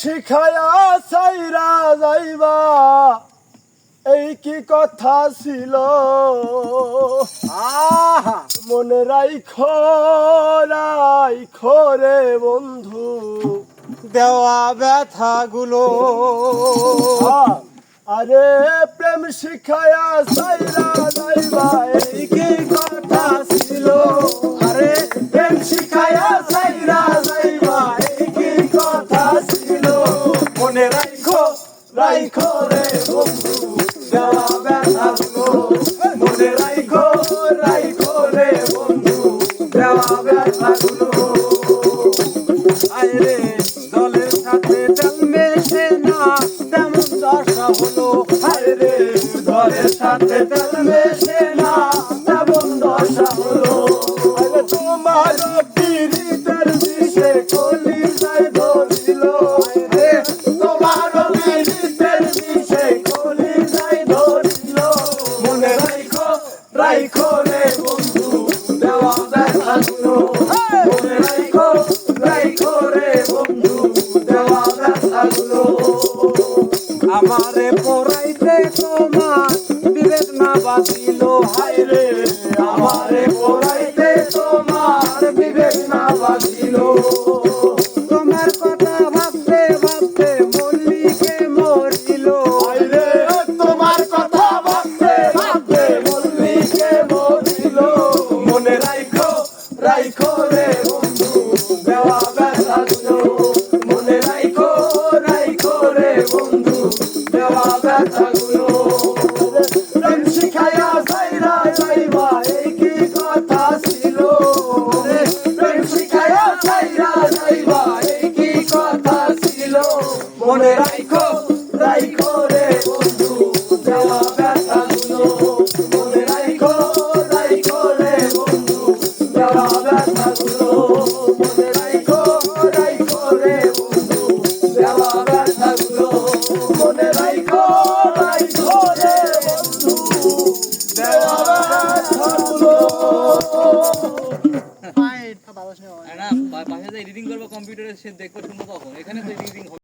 শিখায়া সাইরা যাইবা। এই কি কথা ছিল? আহা মনে রাইখো রাইখো রে বন্ধু। দেওয়া ব্যথাগুলো। আরে প্রেম শিখায়া সাইরা যাইবা। এই কি কথা মনে রাইখো রাইখো রে বন্ধু দেওয়া ব্যথাগুলো মনে রাইখো রাইখো রে বন্ধু দেওয়া ব্যথাগুলো আরে দলের সাথে তেল মেশে না, তেমন দশা হলো। হায় রে ঘরের সাথে তেল মেশে আমারে পড়াইতে তোমার বিবেক না বাঁচিল হায় রে রাইখো রে বন্ধু, দেওয়া ব্যথাগুলো মনে রাইখো রাইখো রে বন্ধু, দেওয়া ব্যথাগুলো প্রেম শিখায়া সাইরা যাইবা এই কি কথা ছিল। প্রেম এই কি কথা ছিল। মনে রাইখো রাইখো রে বন্ধু। না বাসায় এডিটিং করব কম্পিউটারে সে দেখব শুনব কখন। এখানে তো এডিটিং